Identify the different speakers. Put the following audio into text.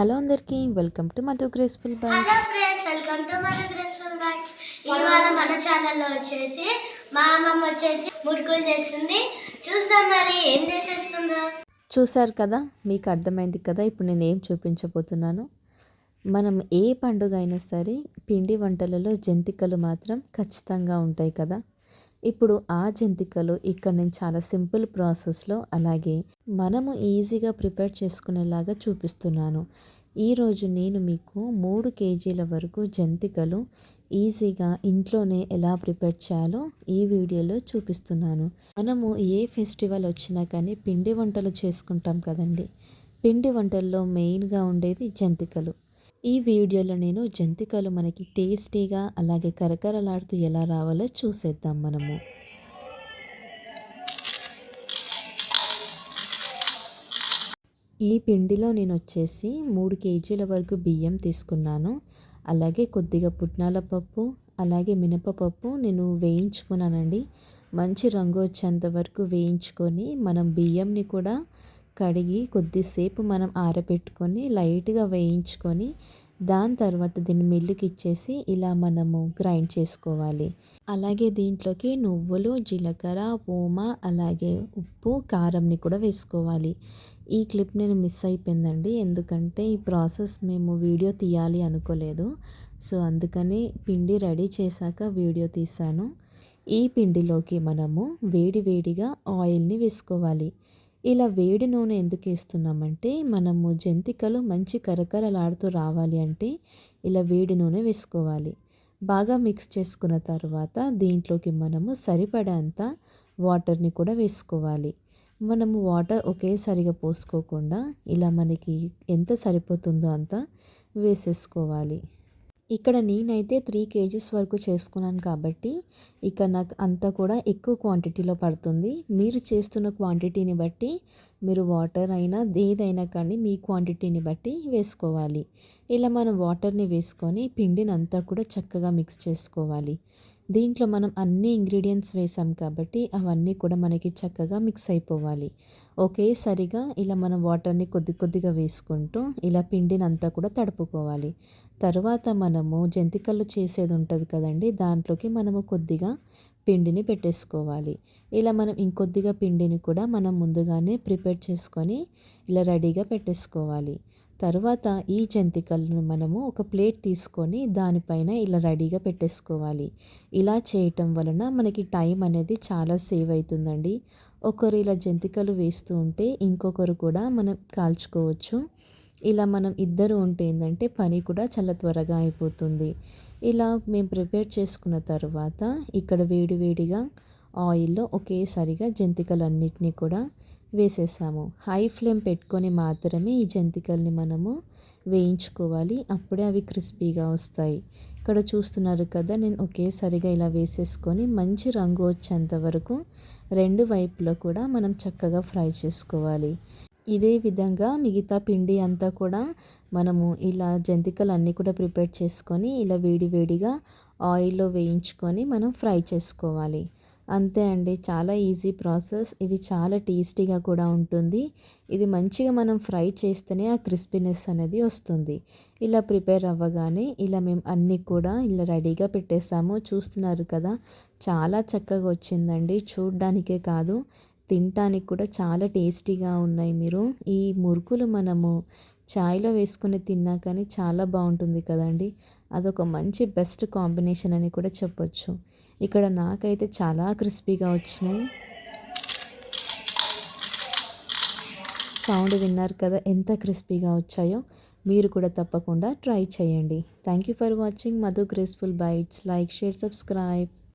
Speaker 1: Hello అందరికీ welcome to Madhu graceful
Speaker 2: friends welcome to మన graceful bags ఇవాళ మన ఛానల్లో వచ్చేసి మా అమ్మమ్మ వచ్చేసి మురుకులు చేస్తుంది. చూసాం మరి ఏం చేసేస్తుందో?
Speaker 1: చూశారు కదా మీకు అర్థమైంది కదా ఇప్పుడు నేను ఏం చూపించబోతున్నాను. మనం ఏ పండుగ అయినా సరే పిండి వంటలలో జంతికలు మాత్రం ఖచ్చితంగా ఉంటాయి కదా. ఇప్పుడు ఆ జంతికలు ఇక్కడ నేను చాలా సింపుల్ ప్రాసెస్లో అలాగే మనము ఈజీగా ప్రిపేర్ చేసుకునేలాగా చూపిస్తున్నాను. ఈరోజు నేను మీకు మూడు కేజీల వరకు జంతికలు ఈజీగా ఇంట్లోనే ఎలా ప్రిపేర్ చేయాలో ఈ వీడియోలో చూపిస్తున్నాను. మనము ఏ ఫెస్టివల్ వచ్చినా కానీ పిండి వంటలు చేసుకుంటాం కదండి. పిండి వంటల్లో మెయిన్గా ఉండేది జంతికలు. ఈ వీడియోలో నేను జంతికలు మనకి టేస్టీగా అలాగే కరకరలాడుతూ ఎలా రావాలో చూసేద్దాం మనము. ఈ పిండిలో నేను వచ్చేసి మూడు కేజీల వరకు బియ్యం తీసుకున్నాను. అలాగే కొద్దిగా పుట్నాల పప్పు అలాగే మినపపప్పు నేను వేయించుకున్నానండి. మంచి రంగు వచ్చేంత వరకు వేయించుకొని మనం బియ్యంని కూడా కడిగి కొద్దిసేపు మనం ఆరబెట్టుకొని లైట్గా వేయించుకొని దాని తర్వాత దీన్ని మిల్లుకి ఇచ్చేసి ఇలా మనము గ్రైండ్ చేసుకోవాలి. అలాగే దీంట్లోకి నువ్వులు జీలకర్ర ఓమ అలాగే ఉప్పు కారంని కూడా వేసుకోవాలి. ఈ క్లిప్ నేను మిస్ అయిపోయిందండి. ఎందుకంటే ఈ ప్రాసెస్ మేము వీడియో తీయాలి అనుకోలేదు. సో అందుకని పిండి రెడీ చేశాక వీడియో తీశాను. ఈ పిండిలోకి మనము వేడి వేడిగా ఆయిల్ని వేసుకోవాలి. ఇలా వేడి నూనె ఎందుకు వేస్తున్నామంటే మనము జంతికలు మంచి కరకరలాడుతూ రావాలి అంటే ఇలా వేడి నూనె వేసుకోవాలి. బాగా మిక్స్ చేసుకున్న తర్వాత దీంట్లోకి మనము సరిపడేంత వాటర్ని కూడా వేసుకోవాలి. మనము వాటర్ ఒకేసారిగా పోసుకోకుండా ఇలా మనకి ఎంత సరిపోతుందో అంత వేసేసుకోవాలి. ఇక్కడ నేనైతే త్రీ కేజీస్ వరకు చేసుకున్నాను కాబట్టి ఇక నాకు అంతా కూడా ఎక్కువ క్వాంటిటీలో పడుతుంది. మీరు చేస్తున్న క్వాంటిటీని బట్టి మీరు వాటర్ అయినా ఏదైనా కానీ మీ క్వాంటిటీని బట్టి వేసుకోవాలి. ఇలా మనం వాటర్ని వేసుకొని పిండిని అంతా కూడా చక్కగా మిక్స్ చేసుకోవాలి. దీంట్లో మనం అన్ని ఇంగ్రీడియంట్స్ వేసాం కాబట్టి అవన్నీ కూడా మనకి చక్కగా మిక్స్ అయిపోవాలి. ఒకేసారిగా ఇలా మనం వాటర్ని కొద్ది కొద్దిగా వేసుకుంటూ ఇలా పిండిని అంతా కూడా తడుపుకోవాలి. తర్వాత మనము జంతికలు చేసేది ఉంటుంది కదండి దాంట్లోకి మనము కొద్దిగా పిండిని పెట్టేసుకోవాలి. ఇలా మనం ఇంకొద్దిగా పిండిని కూడా మనం ముందుగానే ప్రిపేర్ చేసుకొని ఇలా రెడీగా పెట్టేసుకోవాలి. తర్వాత ఈ జంతికలను మనము ఒక ప్లేట్ తీసుకొని దానిపైన ఇలా రెడీగా పెట్టేసుకోవాలి. ఇలా చేయటం వలన మనకి టైం అనేది చాలా సేవ్ అవుతుందండి. ఒకరు ఇలా జంతికలు వేస్తూ ఉంటే ఇంకొకరు కూడా మనం కాల్చుకోవచ్చు. ఇలా మనం ఇద్దరు ఉంటే ఏంటంటే పని కూడా చాలా త్వరగా అయిపోతుంది. ఇలా మేము ప్రిపేర్ చేసుకున్న తర్వాత ఇక్కడ వేడివేడిగా ఆయిల్లో ఒకేసారిగా జంతికలన్నిటినీ కూడా వేసేసాము. హై ఫ్లేమ్ పెట్టుకొని మాత్రమే ఈ జంతికల్ని మనము వేయించుకోవాలి. అప్పుడే అవి క్రిస్పీగా వస్తాయి. ఇక్కడ చూస్తున్నారు కదా నేను ఒకేసారిగా ఇలా వేసేసుకొని మంచి రంగు వచ్చేంత వరకు రెండు వైపులో కూడా మనం చక్కగా ఫ్రై చేసుకోవాలి. ఇదే విధంగా మిగతా పిండి అంతా కూడా మనము ఇలా జంతికలు అన్నీ కూడా ప్రిపేర్ చేసుకొని ఇలా వేడి వేడిగా ఆయిల్లో వేయించుకొని మనం ఫ్రై చేసుకోవాలి. అంతే అండి. చాలా ఈజీ ప్రాసెస్. ఇవి చాలా టేస్టీగా కూడా ఉంటుంది. ఇది మంచిగా మనం ఫ్రై చేస్తేనే ఆ క్రిస్పీనెస్ అనేది వస్తుంది. ఇలా ప్రిపేర్ అవ్వగానే ఇలా మేము అన్నీ కూడా ఇలా రెడీగా పెట్టేసాము. చూస్తున్నారు కదా చాలా చక్కగా వచ్చిందండి. చూడ్డానికే కాదు తినటానికి కూడా చాలా టేస్టీగా ఉన్నాయి మీరు. ఈ మురుకులు మనము చాయ్లో వేసుకొని తిన్నా కానీ చాలా బాగుంటుంది కదండి. అదొక మంచి బెస్ట్ కాంబినేషన్ అని కూడా చెప్పొచ్చు. ఇక్కడ నాకైతే చాలా క్రిస్పీగా వచ్చినాయి. సౌండ్ విన్నారు కదా ఎంత క్రిస్పీగా వచ్చాయో మీరు కూడా తప్పకుండా ట్రై చేయండి. Thank you for watching. Madhu graceful bites like share subscribe.